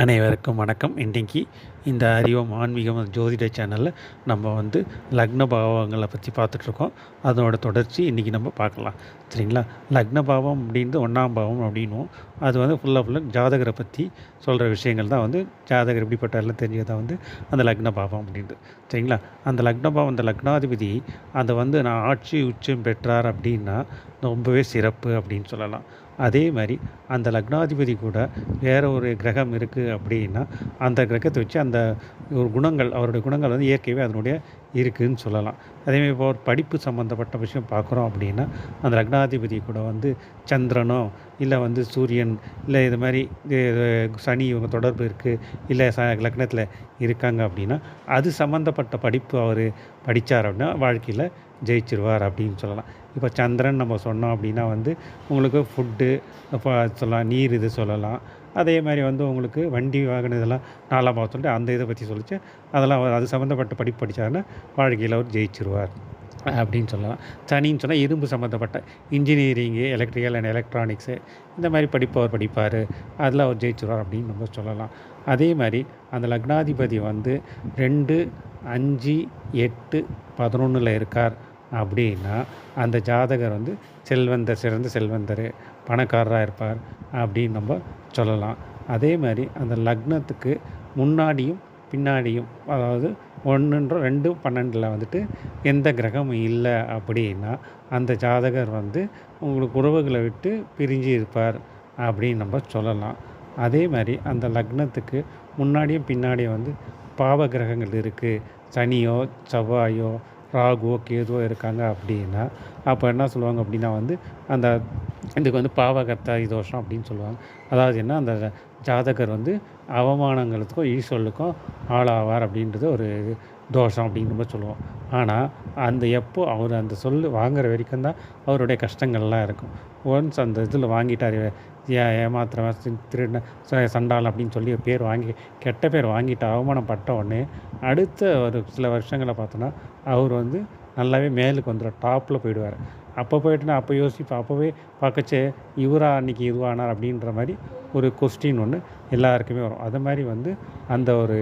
அனைவருக்கும் வணக்கம். இன்றைக்கி இந்த அறிவம் ஆன்மீகம் ஜோதிட சேனலில் நம்ம வந்து லக்ன பாவங்களை பற்றி பார்த்துட்ருக்கோம். அதனோட தொடர்ச்சி இன்றைக்கி நம்ம பார்க்கலாம். சரிங்களா? லக்ன பாவம் அப்படின்றது ஒன்றாம் பாவம் அப்படின்னும் அது வந்து ஃபுல்லாக ஃபுல்லாக ஜாதகரை பற்றி சொல்கிற விஷயங்கள் தான் வந்து ஜாதகர் எப்படிப்பட்டாலும் தெரிஞ்சதான் வந்து அந்த லக்ன பாவம் அப்படின்றது. சரிங்களா? அந்த லக்ன பாவம் அந்த லக்னாதிபதி அதை வந்து நான் ஆட்சி உச்சம் பெற்றார் அப்படின்னா ரொம்பவே சிறப்பு அப்படின்னு சொல்லலாம். அதே மாதிரி அந்த லக்னாதிபதி கூட வேறு ஒரு கிரகம் இருக்குது அப்படின்னா அந்த கிரகத்தை வச்சு அந்த ஒரு குணங்கள் அவருடைய குணங்கள் வந்து இயற்கையாகவே அதனுடைய இருக்குதுன்னு சொல்லலாம். அதேமாதிரி இப்போ ஒரு படிப்பு சம்மந்தப்பட்ட விஷயம் பார்க்குறோம் அப்படின்னா அந்த லக்னாதிபதி கூட வந்து சந்திரனோ இல்லை வந்து சூரியன் இல்லை இது மாதிரி சனி இவங்க தொடர்பு இருக்குது இல்லை ச லக்னத்தில் இருக்காங்க அப்படின்னா அது சம்மந்தப்பட்ட படிப்பு அவர் படித்தார் அப்படின்னா வாழ்க்கையில் ஜெயிச்சிருவார் அப்படின்னு சொல்லலாம். இப்போ சந்திரன் நம்ம சொன்னோம் அப்படின்னா வந்து உங்களுக்கு ஃபுட்டு சொல்லலாம் நீர் இது சொல்லலாம். அதே மாதிரி வந்து உங்களுக்கு வண்டி வாகனம் இதெல்லாம் நாலாம் பாவம் சொல்லிட்டு அந்த இதை பற்றி சொல்லிச்சு. அதெல்லாம் அவர் அது சம்மந்தப்பட்ட படிப்பு படித்தாருன்னா வாழ்க்கையில் அவர் ஜெயிச்சிருவார் அப்படின்னு சொல்லலாம். சனின்னு சொன்னால் இரும்பு சம்மந்தப்பட்ட இன்ஜினியரிங்கு எலக்ட்ரிக்கல் அண்ட் எலக்ட்ரானிக்ஸு இந்த மாதிரி படிப்பு அவர் படிப்பார். அதில் அவர் ஜெயிச்சிருவார் அப்படின்னு நம்ம சொல்லலாம். அதே மாதிரி அந்த லக்னாதிபதி வந்து ரெண்டு அஞ்சு எட்டு பதினொன்றில் இருக்கார். அப்படின்னா அந்த ஜாதகர் வந்து செல்வந்தர் சிறந்த செல்வந்தர் பணக்காரராக இருப்பார் அப்படின்னு நம்ம சொல்லலாம். அதே மாதிரி அந்த லக்னத்துக்கு முன்னாடியும் பின்னாடியும் அதாவது ஒன்றுன்ற ரெண்டு பன்னெண்டில் வந்துட்டு எந்த கிரகமும் இல்லை அப்படின்னா அந்த ஜாதகர் வந்து உங்களுக்கு உறவுகளை விட்டு பிரிஞ்சு இருப்பார் அப்படின்னு நம்ம சொல்லலாம். அதே மாதிரி அந்த லக்னத்துக்கு முன்னாடியும் பின்னாடியும் வந்து பாவ கிரகங்கள் இருக்குது. சனியோ செவ்வாயோ ராகுவோ கேதுவோ இருக்காங்க அப்படின்னா அப்போ என்ன சொல்லுவாங்க அப்படின்னா வந்து அந்த இதுக்கு வந்து பாவகர்த்தாதி தோஷம் அப்படின்னு சொல்லுவாங்க. அதாவது என்ன அந்த ஜாதகர் வந்து அவமானங்களுக்கும் ஈஸ்வலுக்கும் ஆளாவார் அப்படின்றது ஒரு தோஷம் அப்படின்னு நம்ம சொல்லுவோம். ஆனால் அந்த எப்போ அவர் அந்த சொல் வாங்குற வரைக்கும் தான் அவருடைய கஷ்டங்கள்லாம் இருக்கும். ஒன்ஸ் அந்த இதில் வாங்கிட்டார் ஏ ஏமாத்திரவன் திருட சண்டால் அப்படின்னு சொல்லி பேர் வாங்கி கெட்ட பேர் வாங்கிட்டு அவமானப்பட்ட உடனே அடுத்த ஒரு சில வருஷங்களை பார்த்தோன்னா அவர் வந்து நல்லாவே மேலுக்கு வந்துடும் டாப்பில் போயிடுவார். அப்போ போயிட்டுனா அப்போ யோசிப்போம் அப்போவே பார்க்கச்சே இவரா அன்றைக்கி இதுவானார் அப்படின்ற மாதிரி ஒரு கொஸ்டின் ஒன்று எல்லாருக்குமே வரும். அது மாதிரி வந்து அந்த ஒரு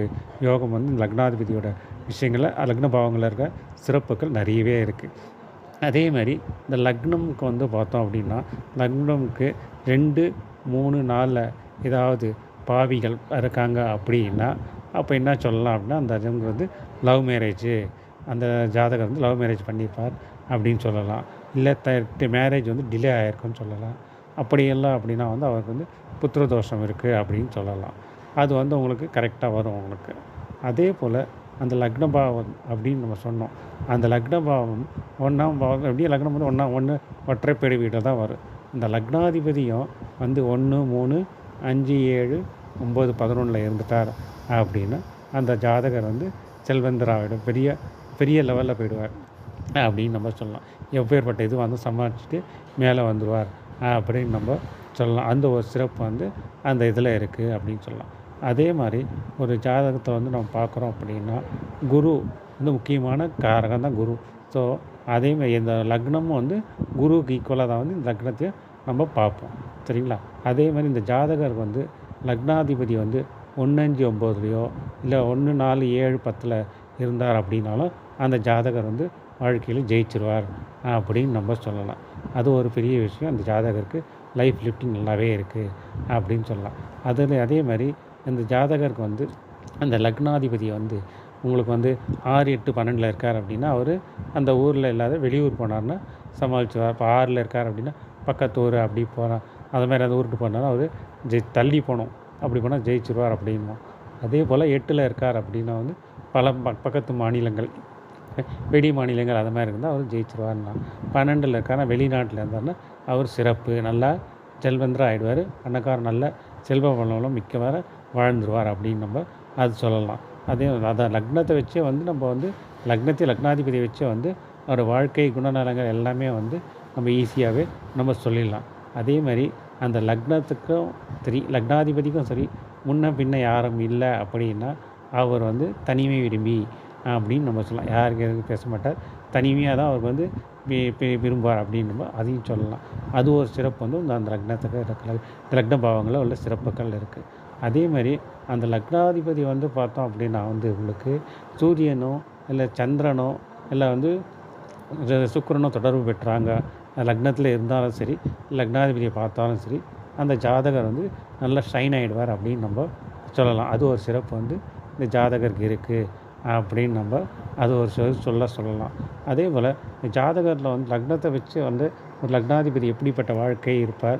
யோகம் வந்து லக்னாதிபதியோட விஷயங்களில் லக்ன பாவங்களில் இருக்க சிறப்புகள் நிறையவே இருக்குது அதே மாதிரி இந்த லக்னமுக்கு வந்து பார்த்தோம் அப்படின்னா லக்னமுக்கு ரெண்டு மூணு நாளில் ஏதாவது பாவிகள் இருக்காங்க அப்படின்னா அப்போ என்ன சொல்லலாம் அப்படின்னா அந்த அதுங்க வந்து லவ் மேரேஜு அந்த ஜாதகர் வந்து லவ் மேரேஜ் பண்ணிப்பார் அப்படின்னு சொல்லலாம். இல்லை த மேரேஜ் வந்து டிலே ஆகிருக்குன்னு சொல்லலாம். அப்படியெல்லாம் அப்படின்னா வந்து அவருக்கு வந்து புத்திர தோஷம் இருக்குது அப்படின்னு சொல்லலாம். அது வந்து உங்களுக்கு கரெக்டாக வரும் உங்களுக்கு. அதே போல் அந்த லக்ன பாவம் அப்படின்னு நம்ம சொன்னோம். அந்த லக்ன பாவம் ஒன்றாம் பாவம் எப்படியும் லக்னம் வந்து ஒன்றா ஒன்று ஒற்றைப்பேடு வீட்டில் தான் வரும். இந்த லக்னாதிபதியும் வந்து ஒன்று மூணு அஞ்சு ஏழு ஒம்பது பதினொன்றில் இருந்துட்டார் அப்படின்னா அந்த ஜாதகர் வந்து செல்வந்தராகிடும் பெரிய பெரிய லெவலில் போயிடுவார் அப்படின்னு நம்ம சொல்லலாம். எப்பேற்பட்ட இது வந்து சமாளிச்சுட்டு மேலே வந்துடுவார் அப்படின்னு நம்ம சொல்லலாம். அந்த ஒரு சிறப்பு வந்து அந்த இதில் இருக்குது அப்படின்னு சொல்லலாம். அதே மாதிரி ஒரு ஜாதகத்தை வந்து நம்ம பார்க்குறோம் அப்படின்னா குரு வந்து முக்கியமான காரகம் தான் குரு. ஸோ அதேமாதிரி இந்த லக்னமும் வந்து குருவுக்கு ஈக்குவலாக தான் வந்து இந்த லக்னத்தையும் நம்ம பார்ப்போம். சரிங்களா? அதே மாதிரி இந்த ஜாதகர் வந்து லக்னாதிபதி வந்து ஒன்று அஞ்சு ஒம்போதுலேயோ இல்லை ஒன்று நாலு ஏழு பத்தில் இருந்தார் அப்படின்னாலும் அந்த ஜாதகர் வந்து வாழ்க்கையில் ஜெயிச்சிருவார் அப்படின்னு நம்ம சொல்லலாம். அது ஒரு பெரிய விஷயம். அந்த ஜாதகருக்கு லைஃப் லிஃப்டிங் நல்லாவே இருக்குது அப்படின்னு சொல்லலாம். அதில் அதே மாதிரி இந்த ஜாதகருக்கு வந்து அந்த லக்னாதிபதியை வந்து உங்களுக்கு வந்து ஆறு எட்டு பன்னெண்டில் இருக்கார் அப்படின்னா அவர் அந்த ஊரில் இல்லாத வெளியூர் போனார்னா சமாளிச்சுவார். இப்போ ஆறில் இருக்கார் அப்படின்னா பக்கத்து ஊர் அப்படி போகிறார் அது மாதிரி அந்த ஊருக்கு போனாலும் அவர் ஜெய் தள்ளி போனோம் அப்படி போனால் ஜெயிச்சிருவார் அப்படின்வோம் அதே போல் எட்டில் இருக்கார் அப்படின்னா வந்து பல பக்கத்து மாநிலங்கள் வெளி மாநிலங்கள் அது மாதிரி இருந்தால் அவர் ஜெயிச்சிருவார்னா. பன்னெண்டில் இருக்காருன்னா வெளிநாட்டில் இருந்தார்னா அவர் சிறப்பு நல்லா செல்வந்தராக ஆகிடுவார் பணக்காரர் நல்ல செல்வ வளம் மிக்கவர வாழ்ந்துருவார் அப்படின்னு நம்ம அது சொல்லலாம். அதே அதான் லக்னத்தை வச்சே வந்து நம்ம வந்து லக்னத்தை லக்னாதிபதியை வச்சே வந்து அவர் வாழ்க்கை குணநலங்கள் எல்லாமே வந்து நம்ம ஈஸியாகவே நம்ம சொல்லிடலாம். அதே மாதிரி அந்த லக்னத்துக்கும் சரி லக்னாதிபதிக்கும் சரி முன்ன பின்ன யாரும் இல்லை அப்படின்னா அவர் வந்து தனிமை விரும்பி அப்படின்னு நம்ம சொல்லலாம். யாருக்கு எதுவும் பேச மாட்டார்? தனிமையாக தான் அவருக்கு வந்து விரும்புவார் அப்படின்னு நம்ம அதையும் சொல்லலாம். அது ஒரு சிறப்பு வந்து அந்த லக்னத்துக்கு லக்ன பாவங்களில் உள்ள சிறப்புகள் இருக்குது அதே மாதிரி அந்த லக்னாதிபதி வந்து பார்த்தோம் அப்படின்னா வந்து உங்களுக்கு சூரியனோ இல்லை சந்திரனோ இல்லை வந்து சுக்கரனோ தொடர்பு பெற்றாங்க. லக்னத்தில் இருந்தாலும் சரி லக்னாதிபதியை பார்த்தாலும் சரி அந்த ஜாதகர் வந்து நல்லா ஷைன் ஆகிடுவார் அப்படின்னு நம்ம சொல்லலாம். அது ஒரு சிறப்பு வந்து இந்த ஜாதகருக்கு இருக்குது அப்படின்னு நம்ம அது ஒரு சொல்ல சொல்லலாம். அதே போல் ஜாதகரில் வந்து லக்னத்தை வச்சு வந்து ஒரு லக்னாதிபதி எப்படிப்பட்ட வாழ்க்கை இருப்பார்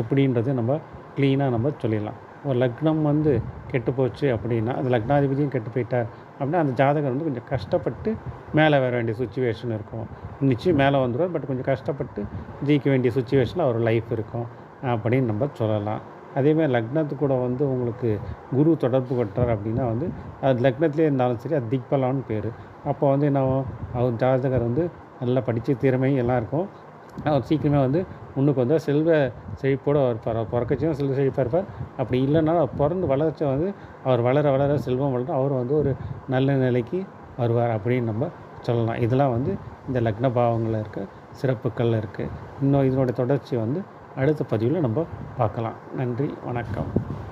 எப்படின்றது நம்ம க்ளீனாக நம்ம சொல்லிடலாம். ஒரு லக்னம் வந்து கெட்டு போச்சு அப்படின்னா அந்த லக்னாதிபதியும் கெட்டு போயிட்டார் அப்படின்னா அந்த ஜாதகர் வந்து கொஞ்சம் கஷ்டப்பட்டு மேலே வர வேண்டிய சுச்சுவேஷன் இருக்கும். நிச்சயம் மேலே வந்துடுவார் பட் கொஞ்சம் கஷ்டப்பட்டு ஜெயிக்க வேண்டிய சுச்சுவேஷனில் அவர் லைஃப் இருக்கும் அப்படின்னு நம்ம சொல்லலாம். அதேமாதிரி லக்னத்து கூட வந்து உங்களுக்கு குரு தொடர்பு கொட்டார் அப்படின்னா வந்து அது லக்னத்திலே இருந்தாலும் சரி அது திக்பலான்னு பேர். அப்போ வந்து என்ன அவர் ஜாதகர் வந்து நல்லா படித்த திறமை எல்லாம் இருக்கும். அவர் சீக்கிரமே வந்து முன்னுக்கு வந்தால் செல்வ செழிப்போடு அவர் அவர் பிறக்கச்சும் செல்வ செழிப்பாக இருப்பார். அப்படி இல்லைனாலும் அவர் பிறந்து வளர்ச்சி வந்து அவர் வளர வளர செல்வம் வளர அவர் வந்து ஒரு நல்ல நிலைக்கு வருவார் அப்படின்னு நம்ம சொல்லலாம். இதெல்லாம் வந்து இந்த லக்ன பாவங்களில் இருக்க சிறப்புக்கள் இருக்குது இன்னும் இதனுடைய தொடர்ச்சி வந்து அடுத்த பதிவில் நம்ம பார்க்கலாம். நன்றி வணக்கம்.